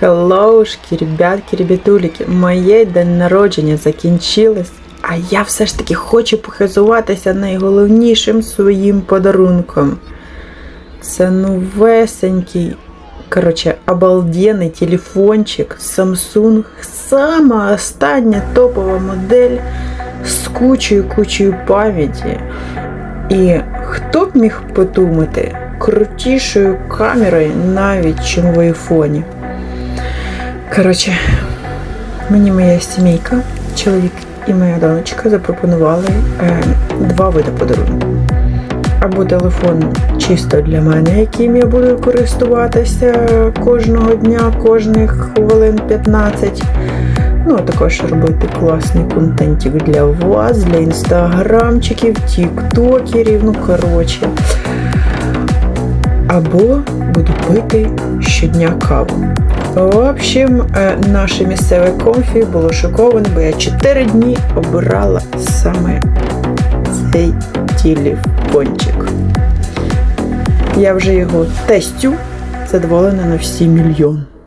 Хеллоушки, ребятки, ребятуліки, моє день народження закінчилось, а я все ж таки хочу похизуватися найголовнішим своїм подарунком. Це новесенький, коротше, обалденний телефончик Samsung, сама остання топова модель з кучою кучою пам'яті. І хто б міг подумати, крутішою камерою навіть, чим в айфоні. Коротше, мені моя сімейка, чоловік і моя донечка запропонували е, два види подарунку. Або телефон чисто для мене, яким я буду користуватися кожного дня, кожних хвилин 15. Ну, а також робити класний контентик для вас, для інстаграмчиків, тіктокерів, ну коротше. Або буду пити щодня каву. В общем, е, наше місцеве комфі було шоковане, бо я 4 дні обирала саме цей телефончик. Я вже його тестю задоволена на всі мільйон.